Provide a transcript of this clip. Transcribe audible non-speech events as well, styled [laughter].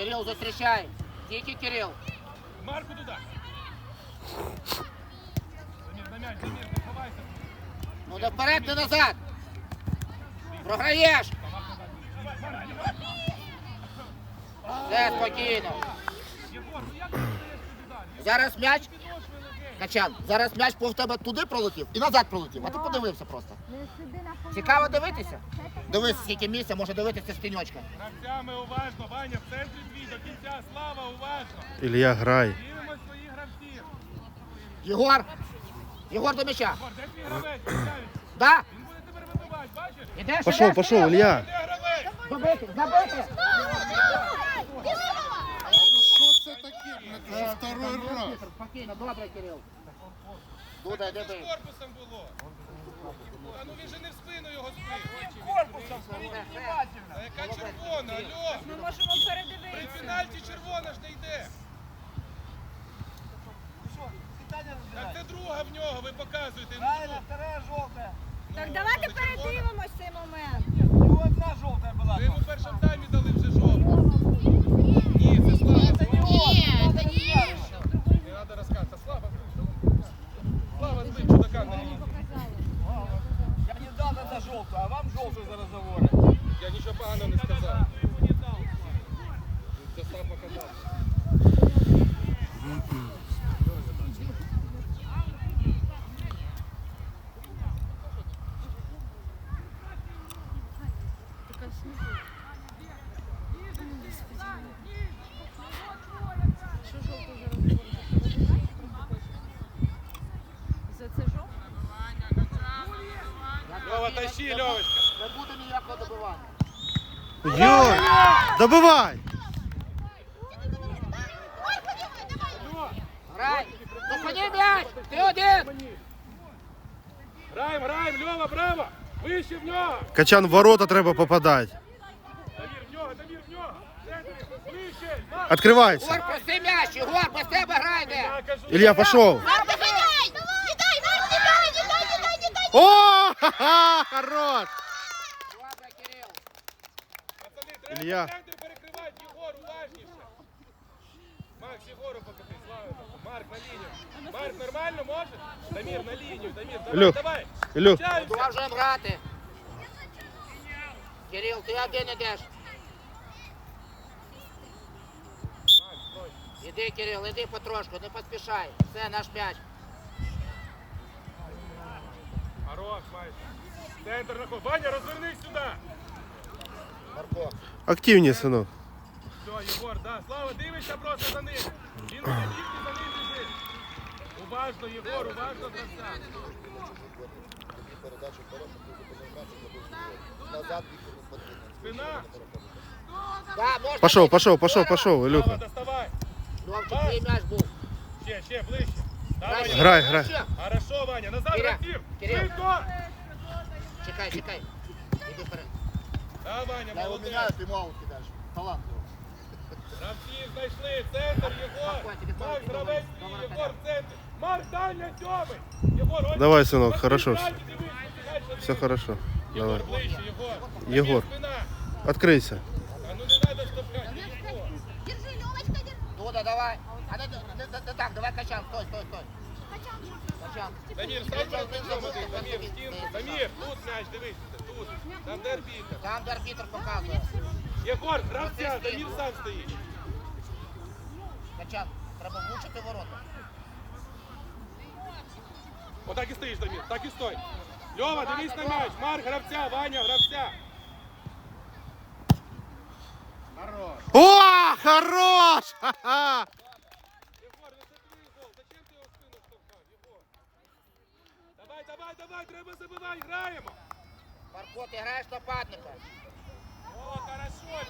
Кирил зустрічай. Тільки Кирил. Марку туди. Дамір, на м'яч, Дамір, не ховайся. Ну не вперед, не назад. Програєш. Все, спокійно. Ну? Зараз м'яч. Качан, зараз м'яч по в тебе туди пролетів і назад пролетів, а ти подивився просто. Полу. Цікаво дивитися? Дивись, скільки місця може дивитися з тіньочка. Гравцями уважно, Ваня, в центрі твій до кінця. Слава, уважно. Ілля, грай. Дивимось своїх гравців. Єгор. Єгор до м'яча. Де твій гравець? Цікавить. Да? Він буде тепер вибивати, бачиш? Ідеш, Пошов, ідеш. Де гравець? Забити, забити. Ну що це таке, уже второй раз. Добре, Кирил. Дуда, йди З корпусом було. А ну він же не в спину його збив. Корпусом, А яка червона, алло? Ми можемо При передивитися. пенальті червона ж не йде. Так це друга в нього, ви показуєте. Правильно, вторая желтая. Так давайте передивимось цей момент. Ну, одна желтая была. Ви йому в першому таймі дали вже жовту. жовту, а вам жовту за разговоры. Я нічого поганого не сказал. Ну, це сам показав. Льова, тащи, Льовочка. Не буде ніякого добивання. Йо! Добивай! Грай. Зупини м'яч. Ти один. Граємо, граємо, Льова, браво! Вище в нього! Качан в ворота треба попадати. Дамір в нього, Дамір в нього! Центр, Ближче! Марк! Відкривайся. Єгор, прости м'яч. Єгор, без тебе грайте. Я кажу, Ілля, пішов. О! Ха-ха! Хорош! Пацани, треба Ілля. центр перекривати, Єгор, уважніше! Макс, Єгору покажи, слава Марк, на лінію. Марк, нормально може? Дамір, на лінію, Дамір, давай, Ілюх. давай! Ілюх. Включаємося. Продовжуємо грати. Кирил, ти один ідеш. Іди, Кирил, іди потрошку, не поспішай. Це наш м'яч. Хорош, майже. Центр наход. Ваня, розвернись сюди. Марко. Активні, синок. Все, Єгор, да. Слава, дивишся просто за ним. Він буде тільки за ним біжить. Уважно, Єгор, уважно за все. Спина. Да, можна Пошов, бити. пошов, пошов, пошов, Слава, Ілюха. доставай. Льовчик, твій м'яч був. Ще, ще, ближче. Давай, Грай, Грай. Хорошо, Ваня, назад гравців. Киря. Швидко. Чекай, чекай. Іди вперед. Да, Ваня, его молодець. ты ему аут кидаешь. Талант его. Гравців знайшли. Центр, Єгор. Макс, гравець, Єгор, в центрі. Марк, дальня, сьомий. Єгор, ось. Давай, синок, хорошо. Все хорошо. Давай. Єгор, ближче, Єгор. Єгор. Тобі А ну не треба штовхати. Єгор. Давай. А не, не, не, не так, давай качан, стой, стой, стой. Качан. Дамір, стань правильно, Дамір, стінку. Дамір, тут м'яч, дивись, тут. Там де арбітер. Там де арбітр показує. Єгор, гравця, Дамір сам стоїть. Качан, треба влучити ворота. Отак і стоїш, Дамір, так і стой. Льова, дивись на м'яч. Марк, гравця, Ваня, гравця. О, хорош! [laughs] Ха-ха! Єгор, ну це твій гол. Зачем ти його в спину штовхав, Єгор? Давай, давай, давай, треба забивай, граємо. Марко, ти граєш нападника. О, хорошо,